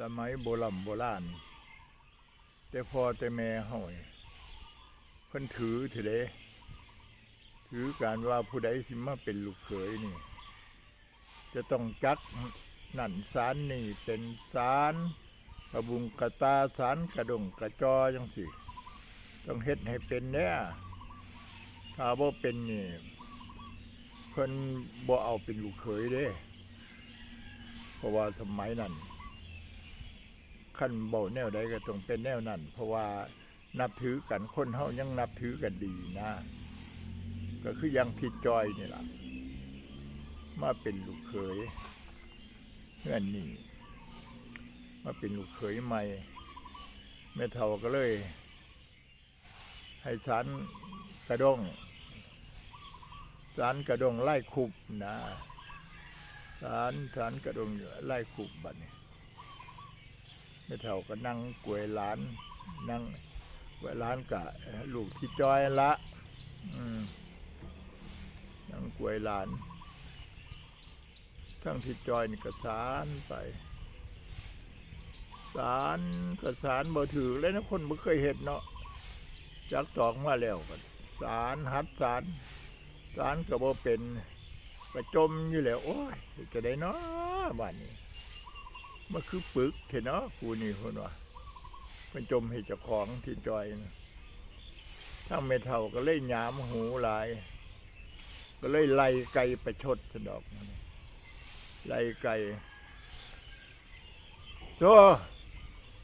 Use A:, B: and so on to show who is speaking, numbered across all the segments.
A: สมัยโบราณโบราณ แต่พอแต่แม่เฮานี่เพิ่นถือถือเด้ถือการว่าผู้ใดสิมาเป็นลูกเขยนี่ จะต้องจักนั่นสารนี่เป็นสารกระบุงกระตาสารกระดงกระจอจังสิต้องเฮ็ดให้เป็นเนี่ยถ้าบ่เป็นนี่เพิ่นบ่เอาเป็นลูกเขยเด้ เพราะว่าสมัยนั้น ขั้นเบาแนวใดก็ต้องเป็นแนวนั้น เพราะว่านับถือกันคนเฮายังนับถือกันดีนะ ก็คือยังที่จอยนี่ล่ะ มาเป็นลูกเขยเพื่อนนี่มาเป็นลูกเขยใหม่แม่เฒ่าก็เลย ให้สารกระดงสารกระดงไล่คุบนะสารสารกระดงไล่คุบบัดนี้ แม่เฒ่าก็นั่งกวยหลานนั่งกวยหลานกะลูกที่จอยละนั่งกวยหลาน ทั้งที่จอยนี่ก็สารไปสารก็สารบ่ถือเลยนะคนบ่เคยเห็นเนาะจักตอกมาแล้วก็สารหัดสารสารก็บ่เป็นก็จมอยู่แล้ว โอ้ยจะได้เนาะบ้านนี้ มันคือปึกเถอะเนาะกูนี่คนว่ามันจมให้เจ้าของที่จอยนะทั้งเมเท่าก็เลยหยามหูหลาย ก็เลยไล่ไก่ประชดสนดอกไล่ไก่โซ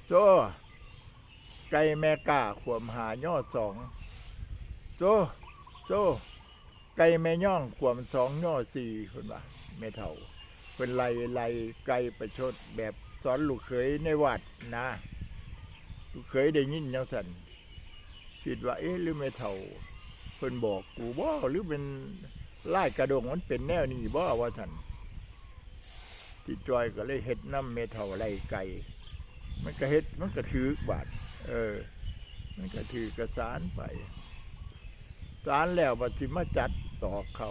A: โซไก่แม่กาขวมหายอดสองโซโซไก่แม่ย่องขวมสองยอดสี่คนว่าแม่เท่า เป็นไล่ไล่ไก่ประชดแบบสอนลูกเขยในวัดนะ ลูกเขยได้ยินยังสันคิดว่าเอ๊ะหรือแม่เท่าเพิ่นบอกกูบ่หรือเป็นไล่กระดงมันเป็นแนวนี้บ่ว่าสันที่จอยก็เลยเฮ็ดน้ำเมทัลไรไก่มันก็เฮ็ดมันก็ถือบาดเออ มันก็ถือกระสานไปสารแล้วบัดสิมาจัดต่อเขา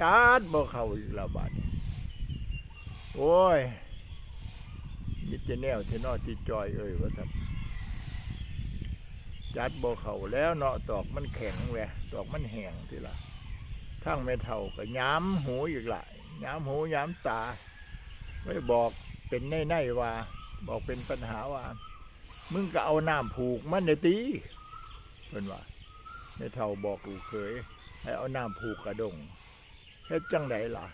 A: จัดบ่เขาอีกละบาด โอ้ยมีแต่แนวเทนอที่จอยเอ้ยว่าท่านจัดบ่เขาแล้วเนาะตอกมันแข็งแหวะตอกมันแห้งทีละทั้งเม่เทัลก็ย้ำหูอีกหลายย้ำหูย้ำตา ไม่บอกเป็นแน่ๆว่า บอกเป็นปัญหาว่า มึงก็เอาน้ำผูกมันในตีเป็นว่าในเท่าบอกลูกเคย ให้เอาน้ำผูกกระดงเฮ็ดจังไดล่ะ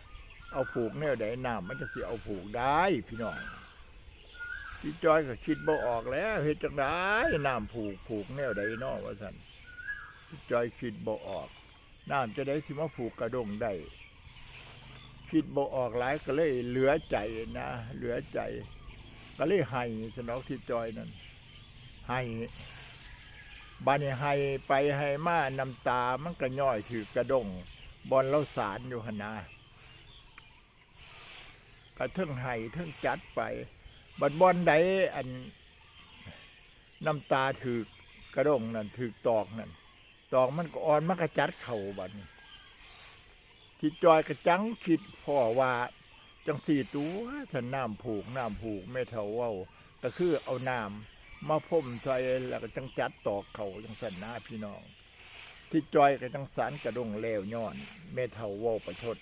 A: เอาผูกแนวใดน้ำมันจะสิเอาผูกได้พี่น้องพี่จอยก็คิดบ่ออกแล้วเฮ็ดจังไดน้ำผูกผูกแนวใดนอว่าซั่นพี่จอยคิดบ่ออกน้ำจะได้สิมาผูกกระดงได้คิดบ่ออกหลายก็เลยเหลือใจนะ เหลือใจ ก็เลยให้สนอกที่จอยนั่นให้บานให้ไปให้มาน้ำตามันก็ย่อยถือกระดงบอลเล่าสารอยู่หนนา กระเทิงให้เทิงจัดไป บัดบอลใดอันน้ำตาถือกระดงนั่นถือตอกนั่นตอกมันก็อ่อนมันก็จัดเข่าบัดนี้ที่จอยกระจังคิดพ่อว่า จังสี่ตัวถ้าน้ำผูกน้ำผูกไม่เท่าเว่าก็คือเอาน้ำมาพ่มใส่แล้วก็จังจัดตอกเขาจังสันหน้าพี่น้อง ที่จอยกระจังสารกระดงแล้วย้อนแม่เท่าเว่าประชด